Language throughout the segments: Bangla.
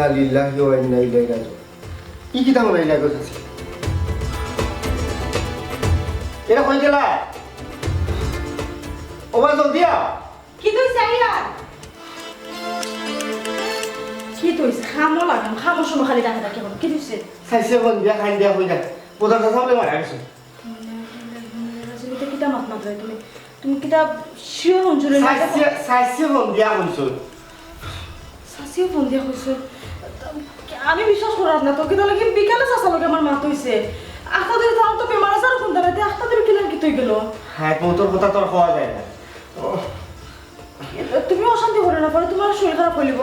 ইন্না লিল্লাহি ওয়া ইন্না ইলাইহি রাজিউন কি কি তামন আইলা গো চাচি এরা কই গেলা ওবা জলদি আও কি তুই চাইয়া কি তুই খামো লাগাম খামো সময় খালি দেখা দেখে কি তুইছে চাইছে ফোন দিয়া খাই দিয়া হই প্রধান চাচা বলে মারা গেছে। রাজনীতি কিতা মাত মাত তুমি তুমি কিতা শিওর অঞ্চলে চাইছে চাইছে ফোন দিয়া কইছো সাসিও ফোন দিয়া কইছো আমি বিশ্বাস করার না তো কিন্তু লাগি বিকালে চাচা লগে আমার মাত হইছে? আখা ধরে তাও তো বেমার আজার কোন দাঁড়াতে কি তুই গেল? হ্যাঁ তোর কথা তোর হওয়া যায় না। তুমি অশান্তি করে না পরে তোমার শরীর খারাপ হইলিব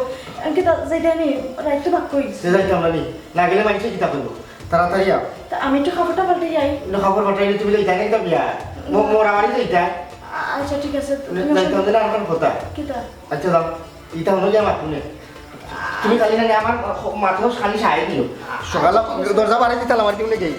এনকে যাইতে নি রাইতে বাক কই। সে যাইতাম না নি না গেলে মানুষে কিতা করব তাড়াতাড়ি আও। তা আমি একটু খাবারটা পাল্টে যাই। কিন্তু খবর তুমি যাইতা কেন বিয়া? মোরা বাড়ি যাইতা? আচ্ছা ঠিক আছে তুমি যাইতে হলে না আমার কথা। কিতা আচ্ছা যাও। ইটা হলো যে আমার শুনে তুমি খালি না আমার মাথাও খালি সাহায্য দিও। সকালে দরজা বাড়ি দিতাম আমার কেমনে যাই?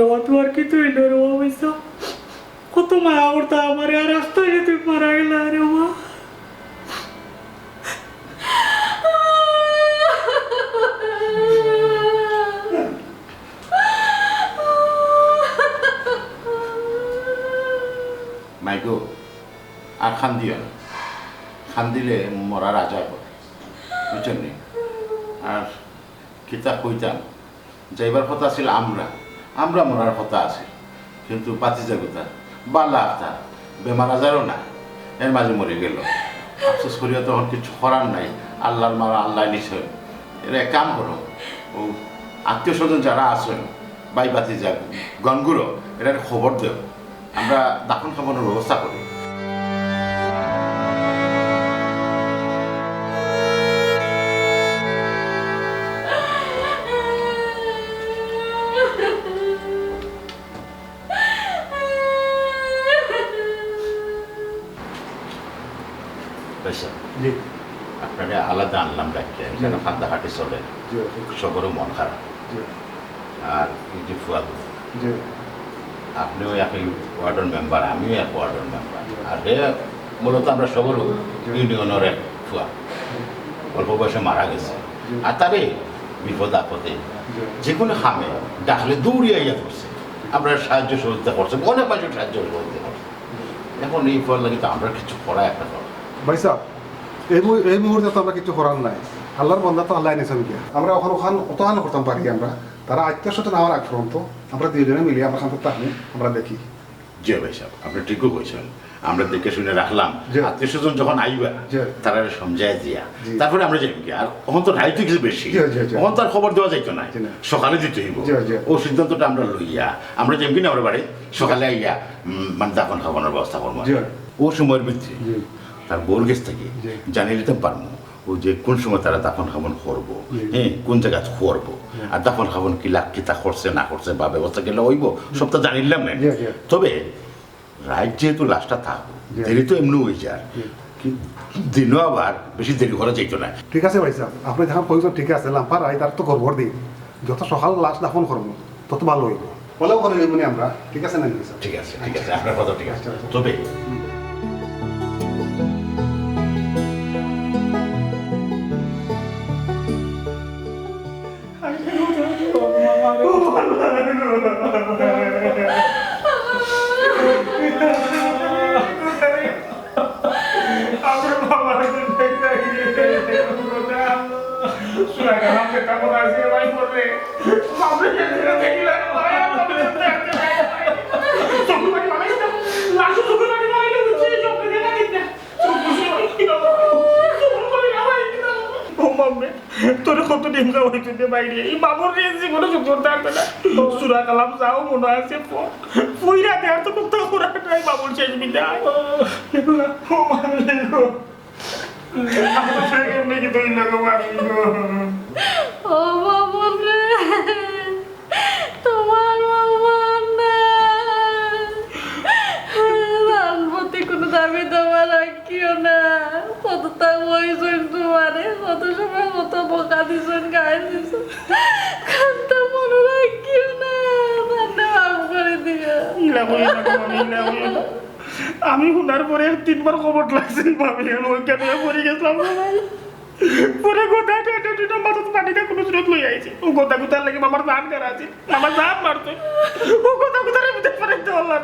রবা তোমার কি তুই রবা পয়সা কত মায়া করতা আমার, আর রাস্তায় তুই মারা গেলা রে মা মাইকো, আর খান দিও না। খান দিলে মরার আজাব হয় বুঝছেন? আর কিতাব কইতাম, যাইবার কথা ছিল আমরা। আমরা মরার কথা আছি, কিন্তু পাতি জাগুতা বালা আফতা বেমার আজারও না, এর মাঝে মরে গেল। আফসোস করিয়া তখন কিছু করার নাই, আল্লাহর মারা আল্লাহ নিশ্চয় এরা এক কাম করো, ও আত্মীয় স্বজন যারা আছেন বাই বাতি যাক গনগুলো এটার খবর দেও। আমরা দাফন খাবানোর ব্যবস্থা করি। পয়সা আপনারা আলাদা আনলাম ডাক্তার যেন ফান্দা হাটে চলে সবরও মন খারাপ। আর এই যে ফুয়াদু। আপনিও একই ওয়ার্ডের মেম্বার আমিও এক ওয়ার্ডের মেম্বার। আর হে মূলত আমরা সবর ইউনিয়নের এক ফুয়া অল্প বয়সে মারা গেছে। আর তারে বিপদ আপদে যে কোনো খামে ডাকলে দৌড়িয়ে ইয়া করছে আমরা সাহায্য সহযোগিতা করছে। অনেক মানুষ সাহায্য সহযোগিতা করছে। এখন এই ফল লাগে তো আমরা কিছু করা একটা ভাই সাহেব এই এই মুহূর্তে তো আমরা কিছু করার নাই। আল্লাহর বন্ধা তো আল্লাহ নিয়েছেন গিয়া আমরা ওখানে ওখান অতহান করতাম পারি আমরা। তারা আত্মীয় স্বজন আমার আগ পর্যন্ত আমরা দুইজনে মিলে আমরা শান্ত থাকি আমরা দেখি। জি ভাই সাহেব আপনি ঠিকই কইছেন আমরা দেখে শুনে রাখলাম। আত্মীয় স্বজন যখন আইবা। তারা সমঝায় দিয়া। তারপরে আমরা যাই কি? আর তখন তো রাইতে কিছু বেশি। তখন তো আর খবর দেওয়া যাইতো না না। সকালে দিতে হইব। ও সিদ্ধান্তটা আমরা লইয়া। আমরা যেমন কিনা আমরা বাড়ি? সকালে আইয়া উম, মানে দাফন খাবানোর ব্যবস্থা করব। ও সময়ের ভিত্তি। জি। তার বোর গেছ থেকে জানিয়ে দিতে পারব ও যে কোন সময় তারা দাফন খাবন করব। হ্যাঁ কোন জায়গায় করব। আর দাফন খাবন কি লাখ কিতা করছে না করছে বা ব্যবস্থা গেলে হইব সব তো জানিলাম না। তবে রাইট যেহেতু লাশটা থাকব দেরি তো এমনি হয়ে যায়। দিনও আবার বেশি দেরি করা যাইতো না। ঠিক আছে ভাই সাহেব আপনি যখন কইছেন ঠিক আছে লাম্পার আই তার তো খবর দিই যত সকাল লাশ দাফন করব তত ভালো হইব। বলেও করে আমরা ঠিক আছে না ঠিক আছে ঠিক আছে আপনার কথা ঠিক আছে। আচ্ছা, আচ্ছা। তবে সুরা কালাম কে কামন আছে ভাই পড়বে বাবরে দেখিলা ভাই সবু বাড়ি মানে লাশু মানে মাম্মে তোর কত দিন যাওয়া হইতে বাইরে এই বাবুর জীবনে সুন্দর থাকবে না সুরা কালাম যাও মনে আছে পুইরা দেওয়ার তো কোথাও করার নাই বাবুর শেষ ও মামি। গো আমার ছেলে এমনি কি তুই লাগো মামি গো ও রে। তোমার রানপতি কোনো দাবি তোমার রাখিও না। কতটা বইছেন তোমারে, কত সময় কত বোকা দিছেন, গায়ে দিছেন। কান্তা মনে রাখিও না। রান্না করে দিও আমি শোনার পরে তিনবার খবর লাগছিল ভাবি ওই কেন পড়ে গেছিলাম পরে গোদা টেটে মাথাতে পানিতে কোনো স্রোত লই আইছে ও গোদা গোদার লাগে আমার দান করা আছে আমার দান মারছে ও গোদা গোদার ভিতরে পরে তো আল্লাহ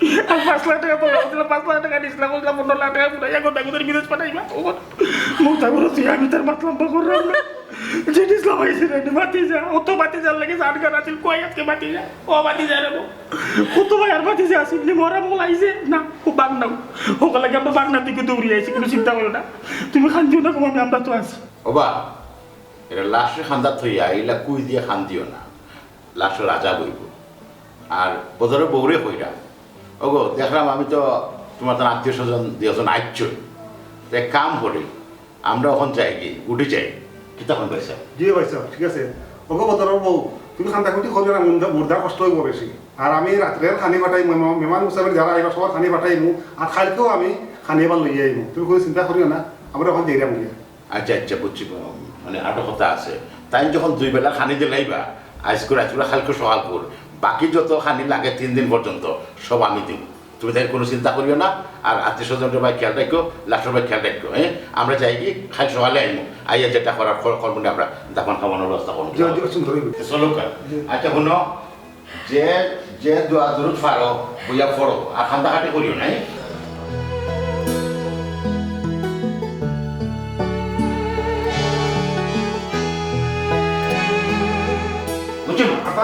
না গো মামি আর পাঁচ লাখ টাকা তোলা হচ্ছিল পাঁচ লাখ টাকা দিয়েছিলাম বলছিলাম পনেরো লাখ টাকা পুরাইয়া গোদা গোদার বিদেশ পাঠাইবা ও মোটা করে তুই আমি তার মাতলাম বকর জিনিস লাগাইছে রে বাতি যা ও তো বাতি যার লাগে জান করা আছিল কই আজকে বাতি যা ও বাতি যা রে ও তো ভাই আর বাতি যা আছিল মরা বলাইছে না ও বাগ নাও ও লাগে আমরা বাগ না দিকে দৌড়ি আইছি কোনো চিন্তা করো না তুমি খান দিও না কম আমি আমরা তো আছি ওবা, এটা লাশে খান্দা থইয়া এইলা কুই দিয়ে খান দিও না। লাশ রাজা বইব আর বদরে বৌরে কইরা ওগো দেখলাম আমি তো তোমার তার আত্মীয় স্বজন দুজন আইচ্ছই তো এক কাম করি আমরা ওখান চাই কি উঠে যাই কি তখন পাইছা জি স্যার ঠিক আছে। ওকে বদরের বউ তুমি খান্দা খুঁটি করবে না মুর্দার কষ্ট হইব বেশি আর আমি রাত্রে খানি পাঠাই মেমান মুসাফির যারা আইবা সবার খানি পাঠাই মু আর খাইলেও আমি খানি এবার লই আইমু তুমি কোনো চিন্তা করিও না আমরা ওখান যাব গিয়া আচ্ছা আচ্ছা বুঝছি মানে আটো কথা আছে তাই যখন দুই বেলা খানি দিলাইবা আজ করে আজ করে হালকা সকাল বাকি যত খানি লাগে তিন দিন পর্যন্ত সব আমি দিব। তুমি তাই কোনো চিন্তা করিও না আর আত্মীয় স্বজনের ভাই খেয়াল রাখো লাস্টর ভাই খেয়াল রাখো হ্যাঁ? আমরা চাই কি খাই সকালে আইমু। আইয়া যেটা করার করব না আমরা দাফন খাওয়ানোর ব্যবস্থা করব। চলো আচ্ছা শুনো যে যে দোয়া দূর ফারো বইয়া ফড়ো আর খান্দা খাটি করিও নাই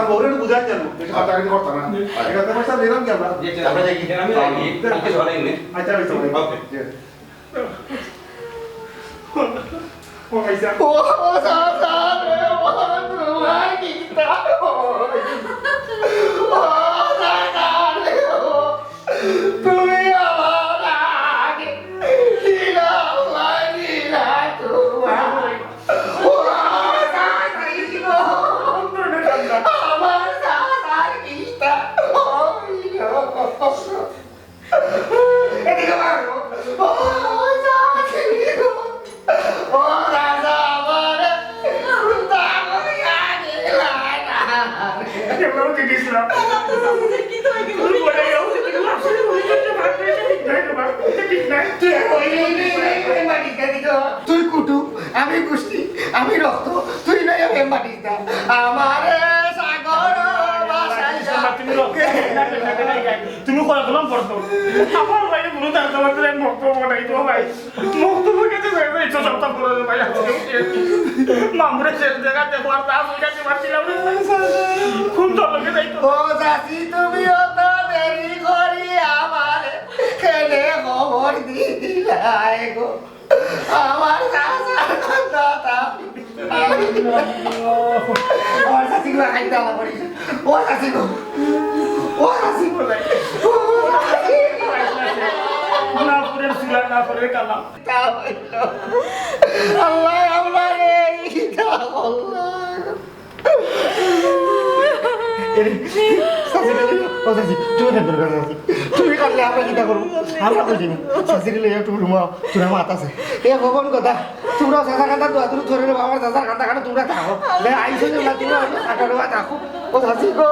বুঝছ না? আপনার বউরে একটু বুঝাই জানো বেশি খাটাখাটি করতাম না এখানে পয়সা দিলাম কি আমরা আমরা যাই কি? আমি লাগি কালকে সকালে এনে আচ্ছা ভাই স্যার ওকে। জি। ও ভাইসা ও সাসা রে বন্ধু কিতা ও সাসা আমি রক্ত তুই নাই আমি মাটি আমার সাগর তুমি তুমি কয় কলম পড়তো আমার ভাই মনে তোমার তো তো ভাই। তো সপ্তাহ ভাই মামুরে শেষ জায়গা দেখো আর তা গেছে পারছিলাম খুব তো লোকে যাইতো ও চাচি তুমি অত দেরি করি আমার খেলে খবর দিলাই গো। আমার কথা চাচি গুলা খাইতে আমার করিস ও চাচি গো ও চাচি গো ও চাচি না পরে সুলা না পরে কালাম আল্লাহ। আমার এইটা আল্লাহ তুমি কাটলে আমরা কিটা করব আমরা কই দিন শাশুড়ি লইয়া তুমি রুমা তোরা মাত আছে এ ভগবান কথা তোমরা সাদা কাটা দোয়া তুমি ধরে নেব আমার দাদার কাটা কাটা তোমরা থাকো আইসো না তুমি কাটা রুমা থাকো ও শাশি গো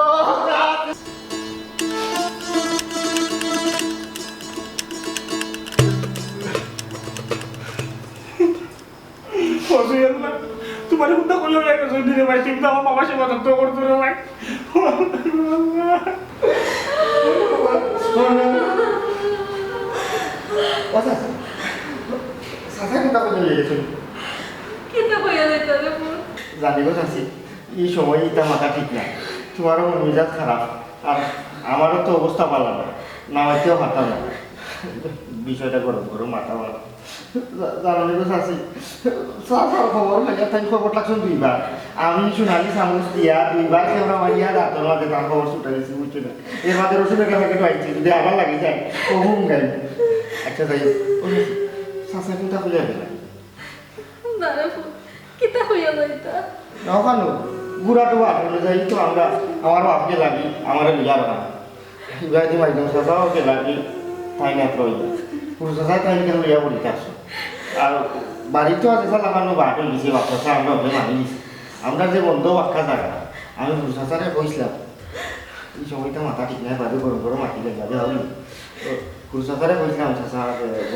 ফসুয়েল না তোমার হুন্দা করলে হয়ে গেছে দিনে ভাই তুমি তো আমার মামা সেবা যত্ন করতো রে ভাই। ও শাশি শাশা কিটা করে নিয়ে গেছো কিতা কইয়া যাইতা রে জানি গো শাশি এই সময় এটা মাথা ঠিক নাই। তোমারও মেজাজ খারাপ আর আমারও তো অবস্থা ভালো না। নামাইতেও হাতা না। বিষয়টা গরম করো মাথা ভালো। জানানি তো চাচি চাচার খবর লাগে তাই খবর লাগছেন দুইবার। আমি সোনালি চামচ দিয়া দুইবার কেমন মারিয়া রাতের মাঝে তার খবর ছুটে গেছি বুঝছ না এর মাঝে রসুনের প্যাকেট আইছি যদি আবার লাগে যায় কহুম গাই আচ্ছা যাই চাচা কিন্তু খুলে গেল কিতা হইয়া যাইতা ওখানে গুড়াটো আঠানো যাই তো আমরা আমার বাপকে লাগি আমার বিয়ার না। ইবাদি মাইদম চাচাওকে লাগি তাই না রই পুরুষ চাচা তাই কেন লইয়া বলি আসো আর বাড়িতে আছে লাগানো বাটো দিছি বাপ চাচা আমরা ওকে মানি দিছি আমরা যে বন্ধ বাক্কা জায়গা আমি পুরুষ চাচারে কইছিলাম এই সময়টা মাথা ঠিক নাই বাদে গরম গরম মাটি লেগে যাবে হবি পুরুষ চাচারে কইছিলাম চাচা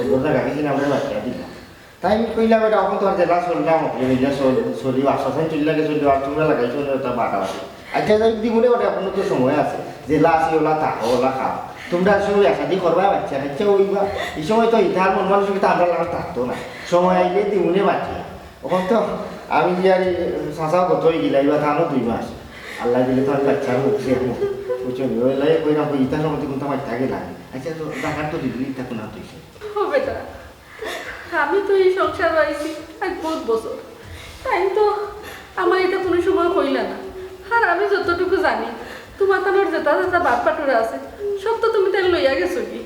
বন্ধ জায়গা গেছি আমরা বাচ্চা দিলাম তাই আমি কইলাম এটা এখন তো আর জেলা চললাম নিজে চলি আশ্বাসন চললে চলি আর তোমরা লাগাইছো ওটা বাটা আছে আচ্ছা দিবলে ওটা এখনও তো সময় আছে। জেলা আছে, ওলা থাকো ওলা, খাও। তোমরা সময় একসাথে করবা, বাচ্চা কাচ্চা ওইবা এই সময় তো ইতার মন মানসিকতা আমরা লাগা থাকতো না। সময় আইলে দিবলে বাচ্চা ওখান তো আমি যে আর চাঁচাও কত গিলাই বা ধানও দুই মাস। আল্লাহ দিলে তো আমি বাচ্চার মুখ বুঝছ লাই কইরাম ইতার সময় কিন্তু আমার থাকে লাগে আচ্ছা তো টাকার তো দিবলি থাকো না তুই বেটা আমি তো এই সংসার বাড়িছি এক বহুত বছর। তাই তো আমার এটা কোনো সময় হইলা না। আর আমি যতটুকু জানি তোমার তানোর যেটা তাদের বাপ পাটুরা আছে। সব তো তুমি তাই লইয়া গেছো কি?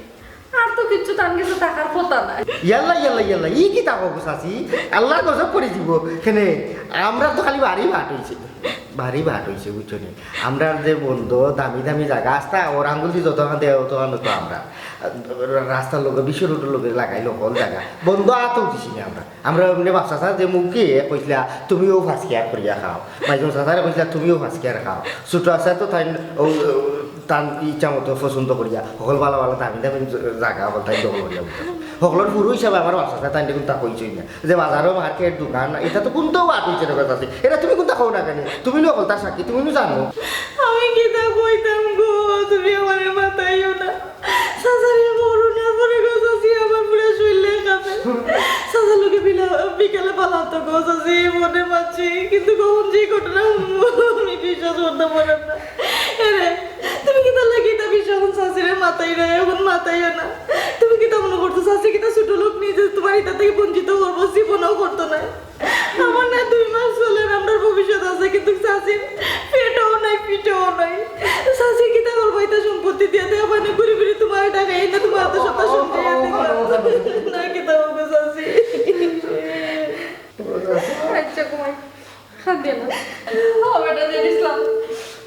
আর তো কিচ্ছু তার কাছে টাকার কথা নাই। ইয়াল্লা ইয়াল্লা ইয়াল্লা, ই কি তাকো গুছাছি আল্লাহর গজব করে দিব। কেনে, আমরা তো খালি বাড়ি ভাট হয়েছে বাড়ি ভাট হয়েছে বুঝছ নি? আমরা যে বন্ধু, দামি দামি জায়গা আসতা ওর আঙ্গুল দিয়ে যত দেওয়া তো তো আমরা। রাস্তার লোক বিশ্ব রোডের লোকের লাগাই লোকল জায়গা। বন্ধু আত উঠিছি না আমরা। আমরা এমনি বাচ্চা চা যে মুখে কইছিলা, তুমিও ফাঁসকিয়ার করিয়া খাও। মাইজন চাচারে কইছিলা, তুমিও ফাঁসকিয়ার খাও। ছোট আসা তো তাই তার ইচ্ছা মতো পছন্দ করিয়া। সকল ভালো ভালো দামি দামি জায়গা হল তাই দখল করিয়া সকলের পুরো হিসাবে আমার বাচ্চা তাই কিন্তু তা কইছই না। যে বাজারও মার্কেট দোকান এটা তো কোনটাও বাট হইছে না কথা আছে। এটা তুমি কোনটা খাও না কেন তুমি লোক তার সাক্ষী তুমি জানো। আমি কিতা কইতাম গো, তুমি আমার মাথায়ও না। সাসারি করুণা পরে গো সাসি আমার পুরো শুইলে কাপে সাসা লোকে বিকেলে পালাতো গো মনে কিন্তু কখন যে ঘটনা আমি বিশ্বাস করতে না এরে তুমি কিতা লাগি তা সাসিরে মাথায় না এখন মাথায় না তুমি কিতা মনে করতো সাসি কিতা ছোট লোক নিজে তোমার এটা থেকে বঞ্চিত করব জীবনও করতো না আমার না দুই মাস চলে আমরা ভবিষ্যৎ আছে কিন্তু চাষির পেটও নাই পিঠেও নাই চাষি কি তার বাইতে সম্পত্তি দিয়ে দেওয়া মানে ঘুরে ঘুরে তোমার টাকা এই না তোমার হাতে সত্তা সম্পত্তি না কি তাও গো চাষি আচ্ছা কুমার খাদ্য না ও বেটা যে ইসলাম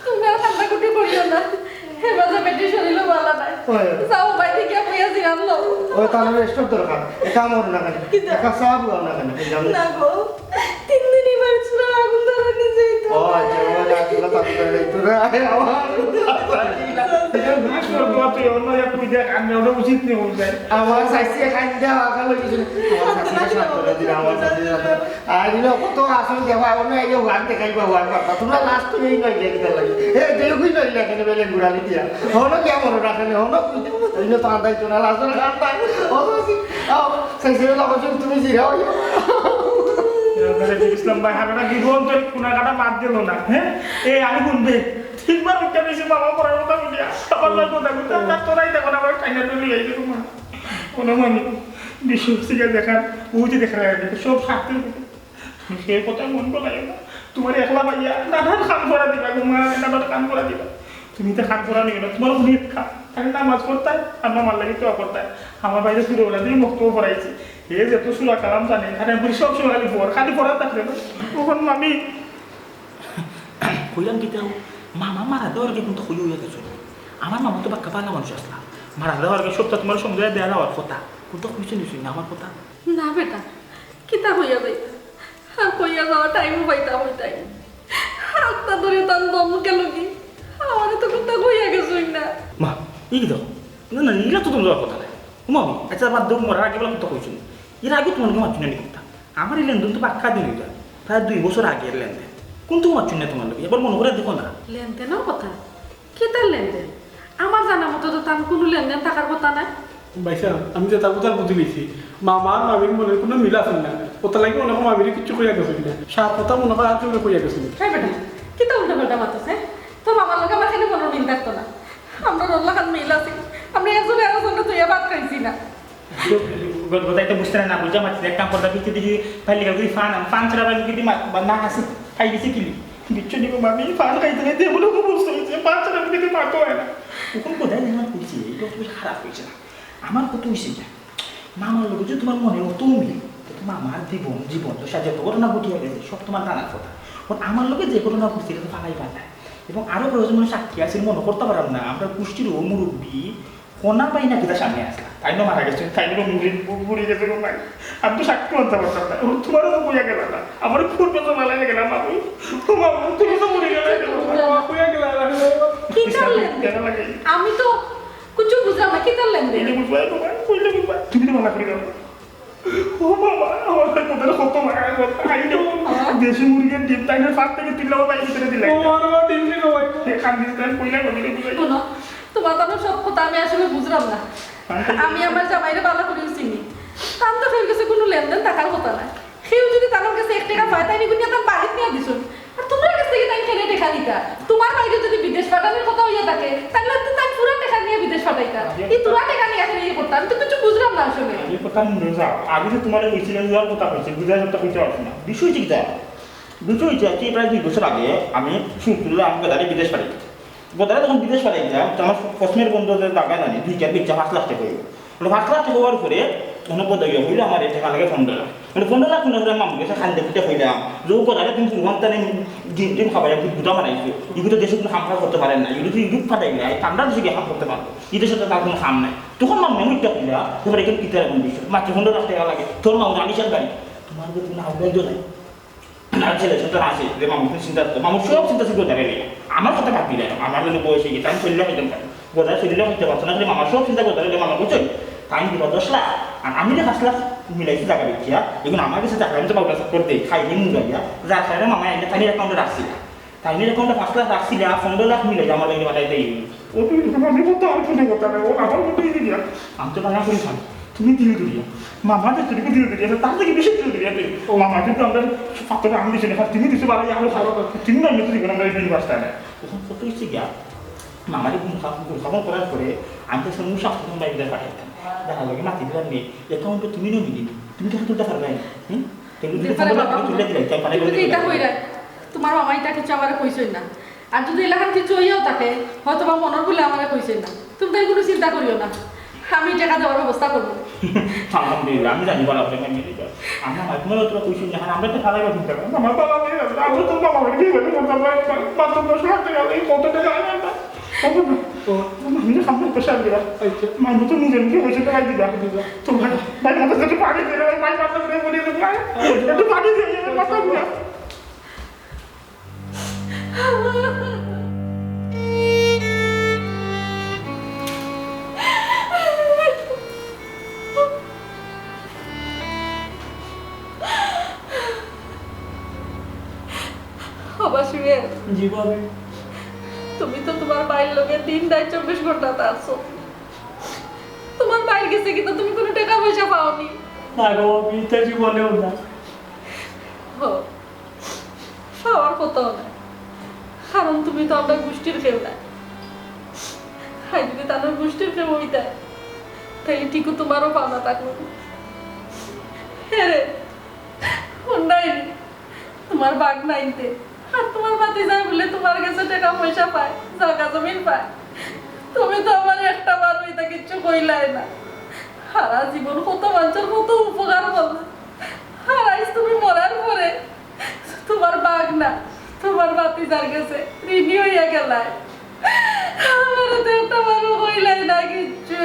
তুমি আর ঠান্ডা কুটি করিও না যে বেটি শরীরও ভালো নাই গিয়ে বইয়া লো ওই তাহলে রেস্টর দরকার। এটা আমার না কেন? একা সাহাবু না কেন? না গো তিন দিনই বাড়ছিল আগুন ধরানি যেত ও আচ্ছা ও রাখলা তাকে করে তোরা আমার তুই অন্য এক তুই দেখ আমি ওটা উচিত নেই বলতে খাই দেওয়া গেল কিছু আমার সাইসি সাত করে দিলা আমার সাইসি আর কত আসল দেওয়া অন্য এই ওয়ান দেখাইবা ওয়ান কথা তোমরা লাস্ট এই দেখতে লাগে এ কই নই লাগে বেলে গুড়ালি দিয়া হলো কি আমার রাখনে হলো এই তো আন্দাই তোরা লাস্ট খান্তা ও তুমি জিরাও হ্যাঁ? কথা আমার কথা মন একলা কাম দিবা কাম দিবা। তুমি তো কাম করা নিবে তোমার উনিত খা। আমি নামাজ পড়তাই আর আমার লাগে তো করতাই আমার বাইরে শুরু হলে দিয়ে মুক্ত পড়াইছি। এ যেত সুরা কালাম জানে খানে বুড়ি সব সময় খালি পড় খালি পড়া থাকলে না তখন আমি কইলাম কি তাও মামা মারা দেওয়ার আগে কিন্তু হইয়া গেছিল আমার মামা তো বাক্কা পালা মানুষ আসলা মারা দেওয়ার আগে সবটা তোমার সঙ্গে দেওয়া দেওয়ার কথা? কিন্তু কইছে নিশ্চয়ই না আমার কথা? না বেটা কিতা হইয়া যাইতা আর কইয়া যাওয়া টাইমও পাইতা হইতাই। হাতটা ধরে তার দম গেল কি আমার তো কথা কইয়া গেছই না। মা ই দাও না না এরা তো তোমার কথা নাই। মামি আচ্ছা বাদ দেব মরার আগে বলে কথা কইছি? এর আগে তোমার মাছ চুনে কথা আমার এই লেনদেন তো বাক্কা দিন এটা। প্রায় দুই বছর আগের লেনদেন। কোন তোমার চুনে তোমার লোক এবার মনে করে দেখো না। লেনদেনের কথা? কি তার লেনদেন? আমার জানা মতো তো তার কোনো লেনদেন থাকার কথা নাই। বাইসা আমি যে তার কথা বুঝি লিছি মামার মামির মনে কোনো মিল আছে না। ওটা লাগে মনে হয় মামির কিছু কইয়া গেছে কিনা। সাত কথা মনে হয় আর কেউ কইয়া গেছে হ্যাঁ বেটা কিতা উল্টা পাল্টা মাতাছে তো লোক আমার কোনো মিল থাকতো না। আমরা রল্লা খান মিল আছি। আমরা একজনে একজনে তুই বাদ খাইছি না। গোদাই তো বুঝতে না বুঝা মারছি এক কাম করতে পিছিয়ে দিকে ফাইলি গেল ফান ফান ছাড়া বাইরে কিন্তু না হাসি খাই দিছে কিলি বিচ্ছু নিব মামি ফান খাইতে খাইতে এমন খুব বুঝতে হয়েছে ফান ছাড়া আমি দেখতে হয় না। তখন গোদাই যেমন করছি এটা তুমি খারাপ হয়েছে। না আমার কত হয়েছে যা মামার লোক যে তোমার মনে অত মিলে তো তোমার আমার জীবন জীবন তো সাজে তো ঘটনা ঘটিয়ে গেছে সব তোমার জানার কথা। এখন আমার লোকে যে ঘটনা ঘটছে এটা তো ফালাই পাল্টায় এবং আরও প্রয়োজন সাক্ষী আছে মনে করতে পারলাম না। আমরা পুষ্টির ও মুরব্বী কোনা পাই না কিতা সামনে আসলা তাই না মারা গেছে তাই না মুড়ি মুড়ি গেছে গো ভাই আমি তো সাক্ষী মানতে পারতাম না। তোমারও তো বুঝা গেল না। আমার খুব পেছন মালাই গেলাম আমি। তোমার তুমি তো মরে গেলে। হইয়া গেল কি করলেন আমি তো কিছু বুঝলাম না কি করলেন কইলে বুঝবাই তোমার কইলে বুঝবাই তুমি তো মানা করে দাও ও বাবা আমার তো কত মারা গেল আই নো দেশি মুরগির ডিম তাই না ফার্স্ট থেকে তিন নম্বর বাইরে ভিতরে দিলে। আমার আমার ডিম দিল ভাই কান্দিস তাই কইলে কইলে বুঝাই তো সব কথা আমি আসলে বুঝলাম না। আমি আমার জামাইরে ভালো করে চিনি। তার তো ফের কাছে কোনো লেনদেন থাকার কথা না সেও যদি তার কাছে এক টাকা পায় তাই নিগুন তার বাড়িতে নিয়ে দিছুন আর তোমার কাছ থেকে তাই খেলে টাকা নিতা তোমার বাইরে যদি বিদেশ পাঠানোর কথা হইয়া থাকে তাহলে তো তাই পুরো টাকা নিয়ে বিদেশ পাঠাইতা। এই তোরা টাকা নিয়ে এখানে ইয়ে করতাম আমি তো কিছু বুঝলাম না আসলে। আমি কথা মনে যাও আগে তো তোমার হয়েছিলেন যাওয়ার কথা হয়েছে বুঝার কথা হইতে পারছি না। বিষয় কি তা? বিষয় হয়েছে কি প্রায় দুই বছর আগে আমি শুনছিলাম আমাকে গোদারে বিদেশ পাঠাই গোদারে যখন বিদেশ পাঠাই যাম তো আমার কশ্মের বন্ধুদের টাকা জানি দুই চার বিচ্ছা পাঁচ লাখ টাকা পাঁচ লাখ টাকা হওয়ার পরে অন্য পদয় হইল আমার এই টাকা লাগে পনেরো লাখ মানে পনেরো লাখ পনেরো মামু গেছে খান্দে ফুটে হইলাম যে গোদারে তুমি নেই ডিম ডিম খাবাই গুদা বানাইছো এগুলো দেশে কোনো হামলা করতে পারেন না এগুলো ইউরোপ ফাটাই গেলে ঠান্ডা দেশে গিয়ে হাম করতে পারব। এই দেশে তার কোনো হাম নাই। তখন মামু মুইটা হইলা, এবার এখানে কিতার এখন দিছো মাত্র পনেরো লাখ টাকা লাগে। তোর মামু আলিশার গাড়ি। তোমার কোনো আউটলাইন নাই। আর ছেলে ছোট আছে যে মামু তুমি চিন্তা করতো। মামু সব চিন্তা গোদারে নিয়ে আমার কথা ভাবি না। আমার জন্য বয়সে গিয়ে আমি চললে হইতাম গোদারে চললে হইতে পারতো না মামার সব চিন্তা করতে পারে মামা বুঝছ? টাইম দিবা দশ লাখ আর আমি যে পাঁচ লাখ মিলাইছি টাকা দেখিয়া এখন আমার কাছে টাকা আমি তো বাবুটা করতে খাইনি মুগাইয়া যার কারণে মামা একটা টাইনের অ্যাকাউন্টে রাখছিল টাইনের অ্যাকাউন্টে পাঁচ লাখ রাখছিল পনেরো লাখ মিলাই আমার লাগে পাঠাই দেই ও তুমি আমি কত আমি শুনে কথা না ও আমার মতো দিয়ে আমি তো টাকা করি খাই। তুমি দিয়ে দিলিয়া মামা যে তুমি দিয়ে দিলিয়া তার থেকে বেশি দিয়ে তুমি ও। মামা কিন্তু আমরা ফাতরে আমি দিছি না। তুমি দিছো বাড়ি আরও ভালো তুমি না আমি তো দিবেন আমরা এই বাসটা না তখন কত হচ্ছে গিয়া? মামারে গুণ খাব গুণ খাব করার পরে আমি তো সঙ্গে সপ্তাহ বাইরে পাঠাইতাম দেখা লাগে মাতি দিলাম নেই অ্যাকাউন্টে তুমি নিয়ে নিলি তুমি তো তুলতে পারবে না হুম? বাবা। দিলে তোমার মামা এটা কিছু আমার না। আর যদি এলাকার কিছু হইয়াও থাকে হয়তো বা মনের বলে আমার কইছই না। তুমি তাই কোনো চিন্তা করিও না। আমি টাকা দেওয়ার ব্যবস্থা করব। আলহামদুলিল্লাহ আমি জানি বলা বলে আমি দিবা আমি আমার তোমার তোরা কইছি না আমরা তো খালাই বা চিন্তা করো আমার বাবা আছে আমি তো বাবা মেয়ে দিয়ে বের করতাম মাত্র দশ লাখ টাকা এই কত টাকা আয় না আমি তুমি তো তোমার বাইরের লোকে দিন রাত চব্বিশ ঘণ্টা আছো। তোমার বাইরে গেছে কিন্তু তুমি কোনো টাকা পয়সা পাওনি? না গো বিতে জীবনেও না। কোথাও না। কারণ তুমি তো আমরা গোষ্ঠীর কেউ না। হাই যদি তাদের গোষ্ঠীর কেউ হইতে তাহলে ঠিকও তোমারও পাওনা থাকল। হ্যাঁ রে নাই তোমার বাঘ নাইতে। আর তোমার বাতি যায় বলে তোমার কাছে টাকা পয়সা পায় জায়গা জমিন পায় তুমি তো আমার একটা বার হইতা কিচ্ছু কইলাই না। সারা জীবন কত মানুষের কত উপকার করলে। আজ তুমি মরার পরে তোমার বাঘ না তোমার বাতি যার গেছে ঋণী হইয়া গেলায় আমার তো একটা বারো হইলাই না কিচ্ছু।